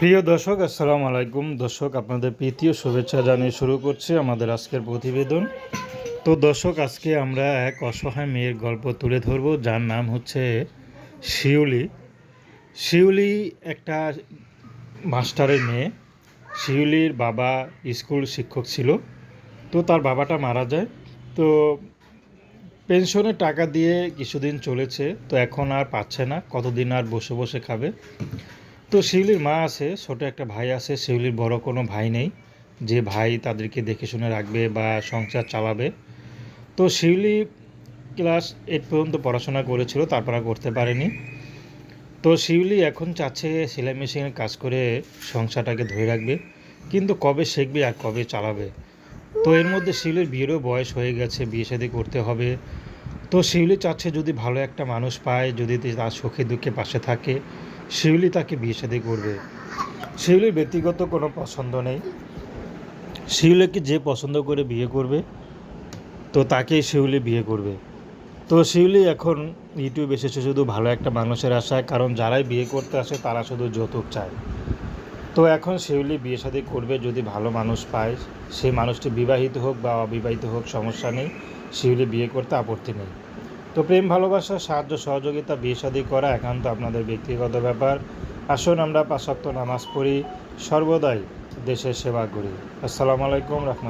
প্রিয় দর্শক, আসসালামু আলাইকুম। দর্শক, আপনাদের প্রীতীয় শুভেচ্ছা জানিয়ে শুরু করছি আমাদের আজকের প্রতিবেদন। তো দর্শক, আজকে আমরা এক অসহায় মেয়ের গল্প তুলে ধরব, যার নাম হচ্ছে শিউলি। শিউলি একটা মাস্টারের মেয়ে। শিউলির বাবা স্কুল শিক্ষক ছিল। তো তার বাবাটা মারা যায়। তো পেনশনের টাকা দিয়ে কিছুদিন চলেছে। তো এখন আর পাচ্ছে না। কতদিন আর বসে বসে খাবে? তো শিউলির মা আছে, ছোট একটা ভাই আছে, শিউলির বড় কোনো ভাই নেই। যে ভাই তাদেরকে দেখে শুনে রাখবে বা সংসার চালাবে। তো শিউলি ক্লাস এইট পর্যন্ত পড়াশোনা করেছিল, তারপর করতে পারেনি। তো শিউলি এখন চাচ্ছে সেলাই মেশিনের কাজ করে সংসারটাকে ধরে রাখবে। কিন্তু কবে শিখবে আর কবে চালাবে? তো এর মধ্যে শিউলির বিয়েরও বয়স হয়ে গেছে, বিয়ে শাদী করতে হবে। তো শিউলি চাচ্ছে যদি ভালো একটা মানুষ পায়, যদি তার সুখে দুঃখে পাশে থাকে, শিউলি তাকে বিয়ে শাদী করবে। শিউলির ব্যক্তিগত কোনো পছন্দ নেই। শিউলিকে যে পছন্দ করে বিয়ে করবে, তো তাকেই শিউলি বিয়ে করবে। তো শিউলি এখন ইউটিউব এসেছে শুধু ভালো একটা মানুষের আশায়, কারণ যারাই বিয়ে করতে আসে তারা শুধু যৌতুক চায়। তো এখন শিউলি বিয়ে শাদী করবে যদি ভালো মানুষ পায়, সেই মানুষটি বিবাহিত হোক বা অবিবাহিত হোক, সমস্যা নেই। শিউলি বিয়ে করতে আপত্তি নেই। তো প্রেম, ভালোবাসা, সাহায্য, সহযোগিতা, বিয়ে শাদী করা একান্ত আপনাদের ব্যক্তিগত ব্যাপার। আসুন আমরা পাশাক্ত নামাজ পড়ি। সর্বদাই দেশের সেবা করি। আসসালামু আলাইকুম, রহমত